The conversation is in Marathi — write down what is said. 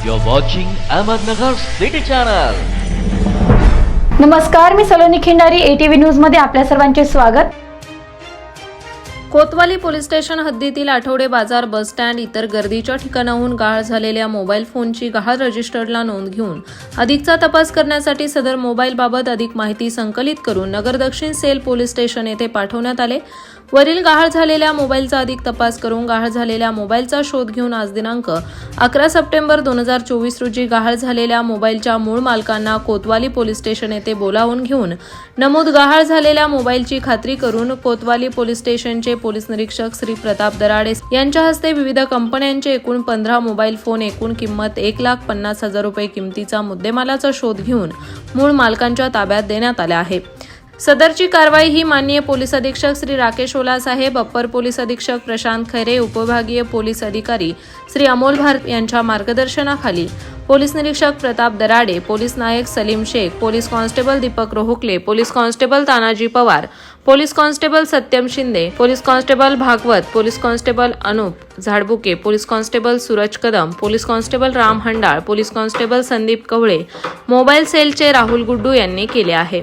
You're watching Ahmednagar City Channel. नमस्कार मी सलोनी खिंडारी एटीव्ही न्यूजमध्ये आपल्या सर्वांचे स्वागत कोतवाली पोलीस स्टेशन हद्दीतील आठवडे बाजार बस स्टँड इतर गर्दीच्या ठिकाणाहून गाळ झालेल्या मोबाईल फोनची गहाळ रजिस्टर्डला नोंद घेऊन अधिकचा तपास करण्यासाठी सदर मोबाईलबाबत अधिक माहिती संकलित करून नगर दक्षिण सेल पोलीस स्टेशन येथे पाठवण्यात आले वरील गहाळ झालेल्या मोबाईलचा अधिक तपास करून गहाळ झालेल्या मोबाईलचा शोध घेऊन आज दिनांक अकरा सप्टेंबर दोन हजार चोवीस रोजी गहाळ झालेल्या मोबाईलच्या मूळ मालकांना कोतवाली पोलीस स्टेशन येथे बोलावून घेऊन नमूद गहाळ झालेल्या मोबाईलची खात्री करून कोतवाली पोलीस स्टेशनचे पोलीस निरीक्षक श्री प्रताप दराडे यांच्या हस्ते विविध कंपन्यांचे एकूण पंधरा मोबाईल फोन एकूण किंमत एक लाख पन्नास हजार रुपये किमतीचा मुद्देमालाचा शोध घेऊन मूळ मालकांच्या ताब्यात देण्यात आल्या आहे सदरची कारवाई ही माननीय पोलीस अधीक्षक श्री राकेश ओला साहेब अप्पर पोलीस अधीक्षक प्रशांत खैरे उपविभागीय पोलीस अधिकारी श्री अमोल भारत यांच्या मार्गदर्शनाखाली. पोलीस निरीक्षक प्रताप दराडे पोलीस नायक Salim Shaikh police constable Deepak Rohukale police constable Tanaji Pawar police constable Satyam Shinde police constable Bhagwat police constable Anup Zadbuke police constable Suraj Kadam police constable Ram Handal police constable Sandeep Kawale mobile सेलचे राहुल गुड्डू यांनी केले आहे.